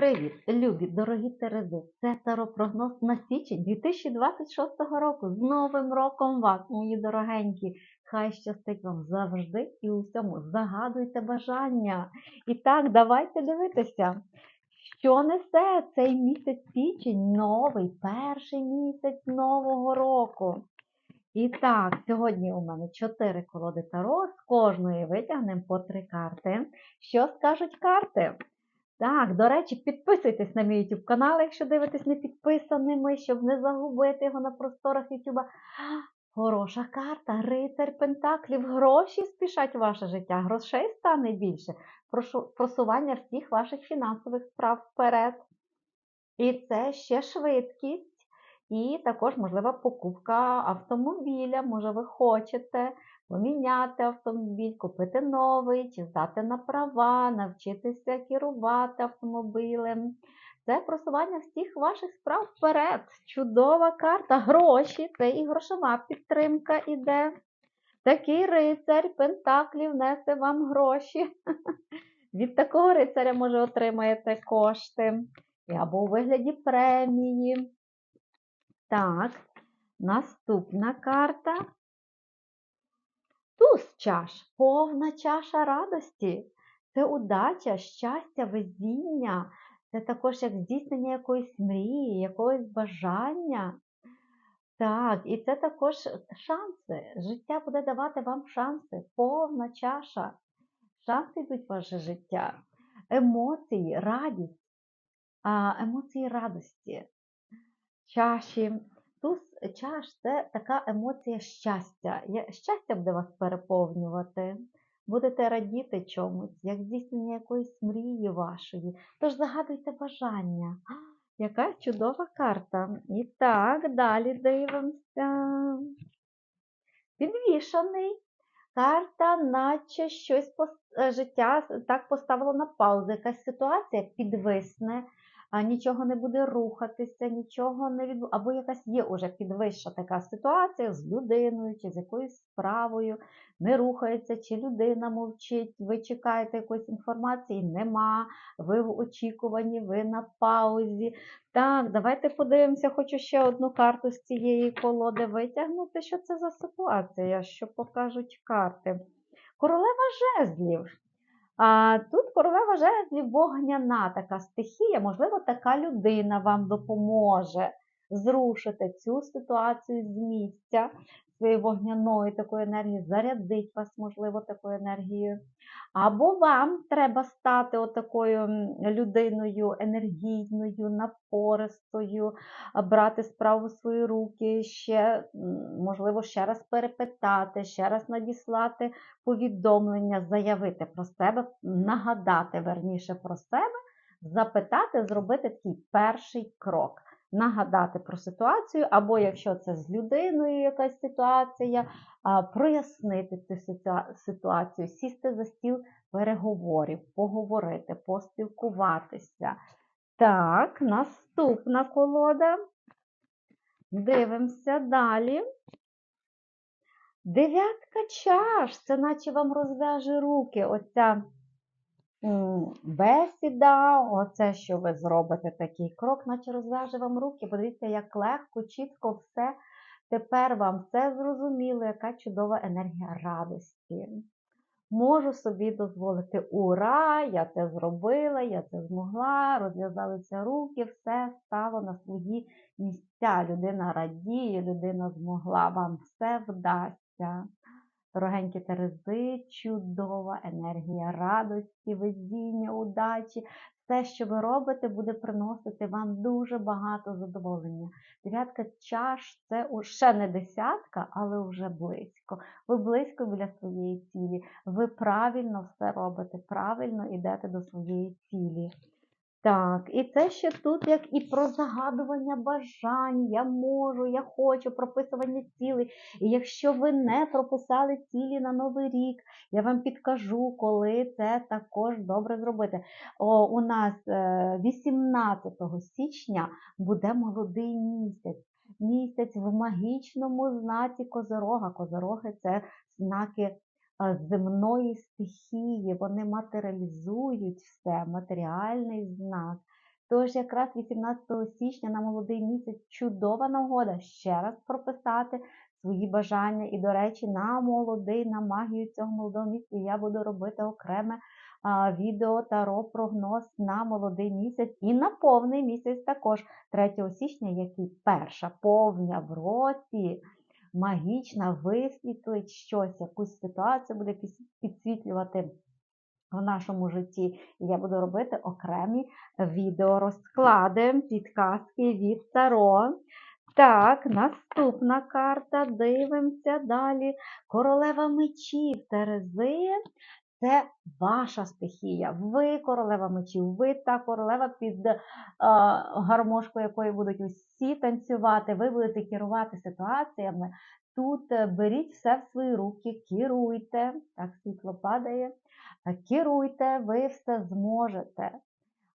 Привіт, любі, дорогі Терези! Це таропрогноз на січень 2026 року. З Новим роком вас, мої дорогенькі! Хай щастить вам завжди і у всьому. Загадуйте бажання. І так, давайте дивитися, що несе цей місяць січень, новий, перший місяць нового року. І так, сьогодні у мене 4 колоди Таро, з кожної витягнемо по 3 карти. Що скажуть карти? Так, до речі, підписуйтесь на мій YouTube канал, якщо дивитесь не підписаними, щоб не загубити його на просторах YouTube. Хороша карта, рицар Пентаклів, гроші спішать ваше життя, грошей стане більше. Прошу просування всіх ваших фінансових справ вперед. І це ще швидкість. І також можлива покупка автомобіля. Може, ви хочете поміняти автомобіль, купити новий, чи здати на права, навчитися керувати автомобілем. Це просування всіх ваших справ вперед. Чудова карта, гроші, це і грошова підтримка іде. Такий рицарь Пентаклів несе вам гроші. Від такого рицаря, може, отримаєте кошти. Або у вигляді премії. Так, наступна карта. Туз чаш, повна чаша радості. Це удача, щастя, везіння. Це також як здійснення якоїсь мрії, якогось бажання. Так, і це також шанси. Життя буде давати вам шанси, повна чаша. Шанси йдуть в ваше життя. Емоції, радість, емоції радості. Чаші. Туз чаш це така емоція щастя. Щастя буде вас переповнювати. Будете радіти чомусь, як здійснення якоїсь мрії вашої. Тож загадуйте бажання. Яка чудова карта. І так, далі дивимося. Підвішаний. Карта, наче щось життя так поставило на паузу. Якась ситуація підвисне нічого не буде рухатися, нічого не відбу... або якась є уже підвища така ситуація з людиною чи з якоюсь справою, не рухається, чи людина мовчить, ви чекаєте якоїсь інформації, нема, ви в очікуванні, ви на паузі. Так, давайте подивимося, хочу ще одну карту з цієї колоди витягнути. Що це за ситуація, що покажуть карти? Королева жезлів. А Тут королева жезлів вогняна така стихія, можливо, така людина вам допоможе зрушити цю ситуацію з місця своєю вогняною такою енергією, зарядить вас, можливо, такою енергією. Або вам треба стати отакою людиною енергійною, напористою, брати справу в свої руки, ще, можливо, ще раз перепитати, ще раз надіслати повідомлення, заявити про себе, нагадати верніше про себе, запитати, зробити такий перший крок нагадати про ситуацію, або якщо це з людиною якась ситуація, прояснити цю ситуацію, сісти за стіл переговорів, поговорити, поспілкуватися. Так, наступна колода. Дивимося далі. Дев'ятка чаш, це наче вам розв'яже руки. Оця бесіда, оце, що ви зробите такий крок, наче розв'яже вам руки. Подивіться, як легко, чітко все. Тепер вам все зрозуміло, яка чудова енергія радості. Можу собі дозволити ура! Я це зробила, я це змогла, розв'язалися руки, все стало на свої місця. Людина радіє, людина змогла, вам все вдасться. Дорогенькі Терези, чудова енергія радості, везіння, удачі. Все, що ви робите, буде приносити вам дуже багато задоволення. Дев'ятка чаш це ще не десятка, але вже близько. Ви близько біля своєї цілі. Ви правильно все робите, правильно йдете до своєї цілі. Так, і це ще тут, як і про загадування бажань, я можу, я хочу, прописування цілей. І якщо ви не прописали цілі на Новий рік, я вам підкажу, коли це також добре зробити. О, У нас 18 е, січня буде молодий місяць. Місяць в магічному знаці Козорога. Козороги це знаки земної стихії, вони матеріалізують все, матеріальний знак. Тож якраз 18 січня на молодий місяць чудова нагода ще раз прописати свої бажання. І, до речі, на молодий, на магію цього молодого місяця я буду робити окреме а, відео таро прогноз на молодий місяць і на повний місяць також 3 січня, який перша повня в році. Магічна висвітлить щось, якусь ситуацію буде підсвітлювати в нашому житті. І я буду робити окремі відеорозклади, підказки від Таро. Так, наступна карта. Дивимося далі. Королева мечів Терези. Це ваша стихія. Ви королева мечів, ви та королева під е, гармошкою, якої будуть усі танцювати. Ви будете керувати ситуаціями. Тут е, беріть все в свої руки, керуйте. Так, світло падає. Е, Керуйте, ви все зможете.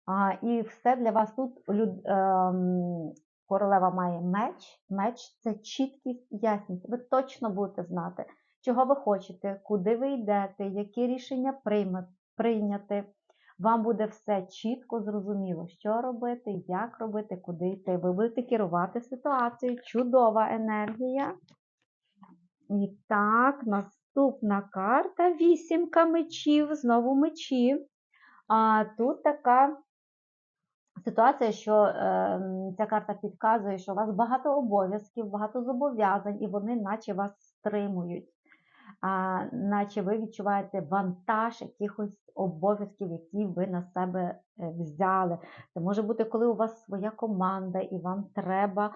А, і все для вас тут люд, ем, королева має меч. Меч це чіткість і ясність. Ви точно будете знати, чого ви хочете, куди ви йдете, які рішення прийняти. Вам буде все чітко зрозуміло, що робити, як робити, куди йти. Ви будете керувати ситуацією. Чудова енергія. І так, наступна карта. Вісімка мечів, знову мечі. А тут така ситуація, що е, ця карта підказує, що у вас багато обов'язків, багато зобов'язань, і вони наче вас стримують. А, наче ви відчуваєте вантаж якихось обов'язків, які ви на себе взяли. Це може бути, коли у вас своя команда, і вам треба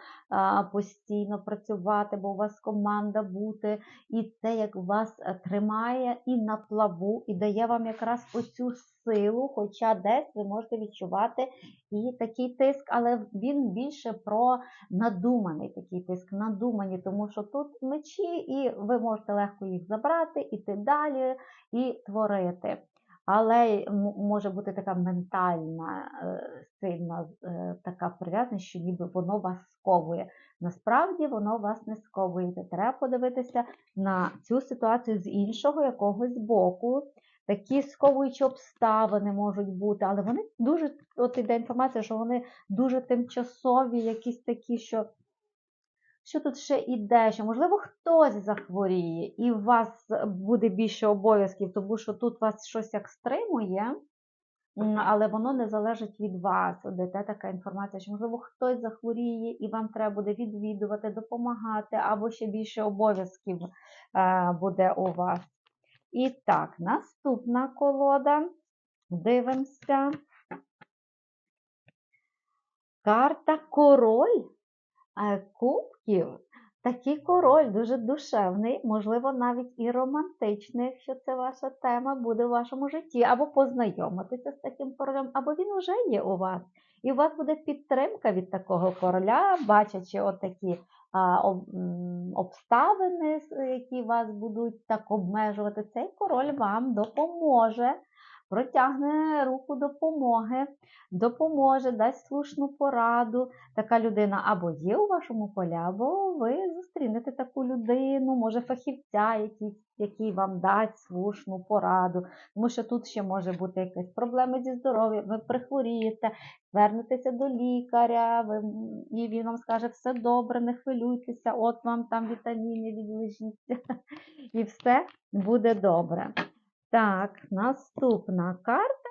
постійно працювати, бо у вас команда бути, і це як вас е, тримає і на плаву, і дає вам якраз оцю силу, хоча десь ви можете відчувати і такий тиск, але він більше про надуманий такий тиск, надумані, тому що тут мечі, і ви можете легко їх забрати, іти далі і творити. Але може бути така ментальна, е, сильна е, така прив'язаність, що ніби воно вас сковує. Насправді воно вас не сковує. Треба подивитися на цю ситуацію з іншого якогось боку. Такі сковуючі обставини можуть бути, але вони дуже, от іде інформація, що вони дуже тимчасові, якісь такі, що що тут ще іде, що можливо хтось захворіє, і у вас буде більше обов'язків, тому що тут вас щось як стримує, але воно не залежить від вас. Іде така інформація, що можливо хтось захворіє, і вам треба буде відвідувати, допомагати, або ще більше обов'язків е, буде у вас. І так, наступна колода. Дивимося. Карта король е, кубків. Такий король дуже душевний, можливо, навіть і романтичний, якщо це ваша тема, буде в вашому житті, або познайомитися з таким королем, або він вже є у вас. І у вас буде підтримка від такого короля, бачачи отакі а, обставини, які вас будуть так обмежувати. Цей король вам допоможе, протягне руку допомоги, допоможе, дасть слушну пораду. Така людина або є у вашому полі, або ви зустрінете таку людину, може фахівця, який, який вам дасть слушну пораду. Тому що тут ще може бути якась проблема зі здоров'ям, ви прихворієте, звернетеся до лікаря, ви, і він вам скаже, все добре, не хвилюйтеся, от вам там вітаміни відлежіться, і все буде добре. Так, наступна карта.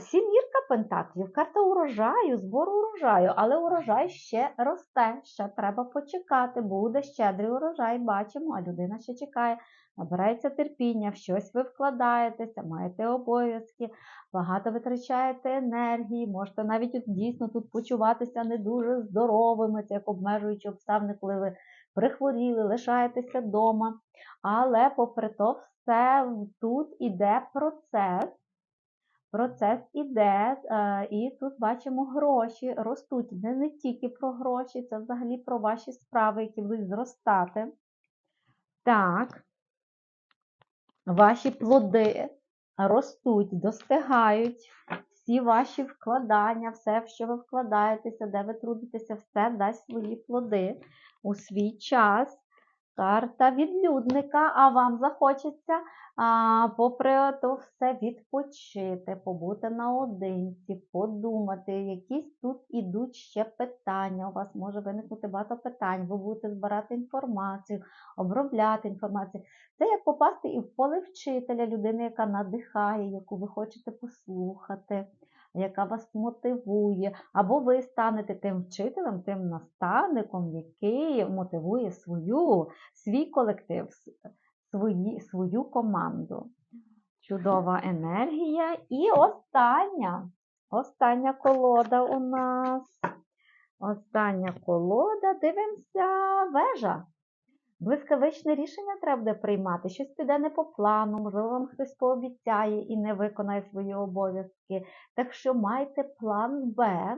Сімірка пентаклів, карта урожаю, збору урожаю, але урожай ще росте, ще треба почекати, буде щедрий урожай, бачимо, а людина ще чекає, набирається терпіння, в щось ви вкладаєтеся, маєте обов'язки, багато витрачаєте енергії, можете навіть дійсно тут почуватися не дуже здоровими, це як обмежуючі обставини, коли ви прихворіли, лишаєтеся вдома. Але попри то все тут іде процес. Процес іде, е, і тут бачимо гроші ростуть. Не, не тільки про гроші, це взагалі про ваші справи, які будуть зростати. Так, ваші плоди ростуть, достигають. Всі ваші вкладання, все, в що ви вкладаєтеся, де ви трудитеся, все дасть свої плоди у свій час. Карта відлюдника, а вам захочеться а, попри то все відпочити, побути наодинці, подумати, якісь тут ідуть ще питання. У вас може виникнути багато питань, ви будете збирати інформацію, обробляти інформацію. Це як попасти і в поле вчителя, людини, яка надихає, яку ви хочете послухати, яка вас мотивує, або ви станете тим вчителем, тим наставником, який мотивує свою, свій колектив, свої, свою команду. Чудова енергія. І остання, остання колода у нас. Остання колода, дивимося, вежа. Блискавичне рішення треба буде приймати, щось піде не по плану, можливо, вам хтось пообіцяє і не виконає свої обов'язки. Так що майте план Б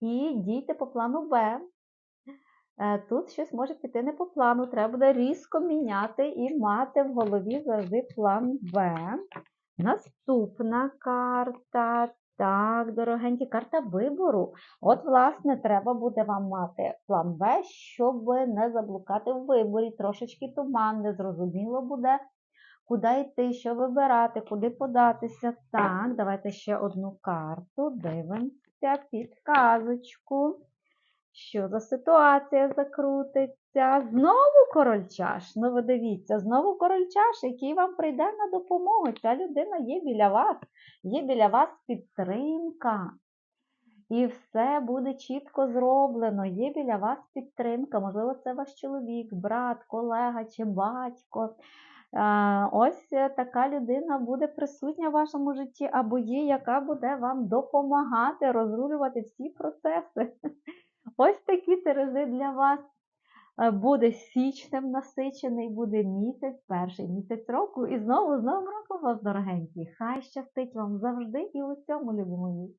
і дійте по плану Б. Е, Тут щось може піти не по плану, треба буде різко міняти і мати в голові завжди план Б. Наступна карта. Так, дорогенькі, карта вибору. От, власне, треба буде вам мати план Б, щоб не заблукати в виборі. Трошечки туман, незрозуміло буде, куди йти, що вибирати, куди податися. Так, давайте ще одну карту. Дивимося підказочку. Що за ситуація закрутиться? Знову король чаш. Ну, ви дивіться, знову король чаш, який вам прийде на допомогу. Ця людина є біля вас, є біля вас підтримка. І все буде чітко зроблено. Є біля вас підтримка. Можливо, це ваш чоловік, брат, колега чи батько. Ось така людина буде присутня в вашому житті, або є, яка буде вам допомагати розрулювати всі процеси. Ось такі терези для вас. Е, Буде січнем насичений, буде місяць, перший місяць року. І знову з Новим роком вас, дорогенькі. Хай щастить вам завжди і у цьому любимому.